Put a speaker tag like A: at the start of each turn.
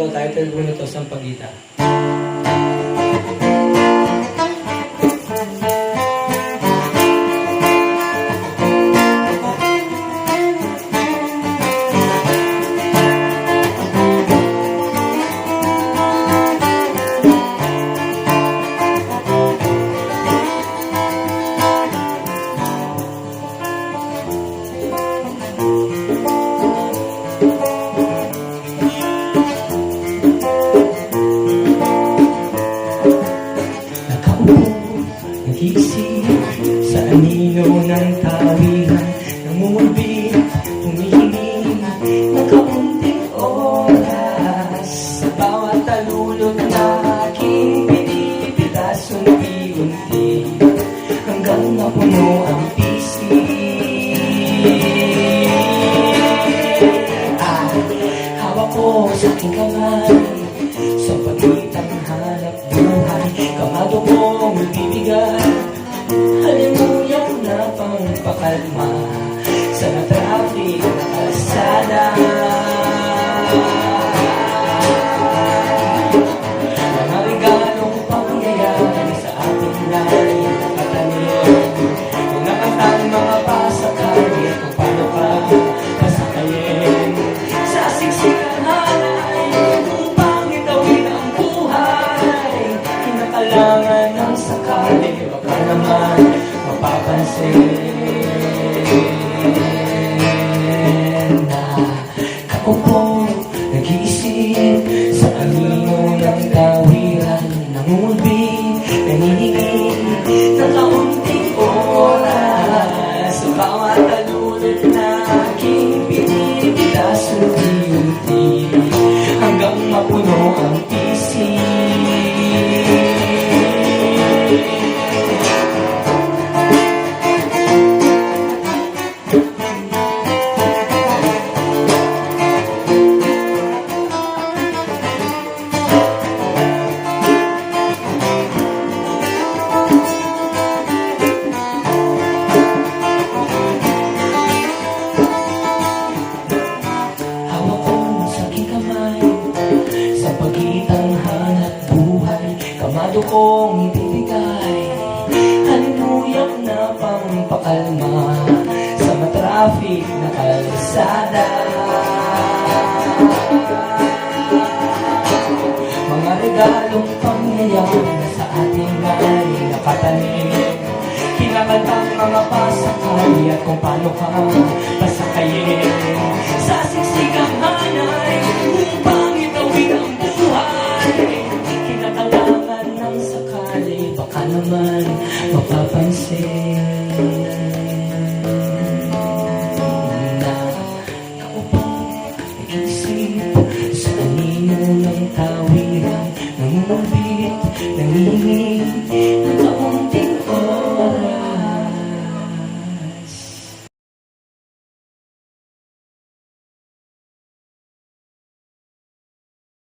A: So, title po nito, Sampagita. Nag-iisip sa anino ng tawiran Namumulbi, humihingi ng kaunting oras. Sa bawat talulot na aking pinipitas unti-unti Hanggang mapuno ang ko sa aking kamay Sa pagitan hanap buhay Kamado kong ibibigay pangpakalma Sa na-traffic na kalsada. Mga regalong pangyayari sa ating lahi Nakatanim Kung nakatang mga pasakay kung paano ka pasakayin Sa siksikan ay upang itawid ang buhay. Kinakalangan ng sakali Baka naman mapapansin Kamado kong ibibigay. Halimuyang na pampakalma Sa matraffic na kalsada. Mga regalong pangyayari na sa ating ay nakatanim. Kinakantang mga pasakay at kung paano ka pasakayin. Sa saan naman mapapansin. Na ako po naisip sa anino ng tawiran nangungubit, nanginig, nanginig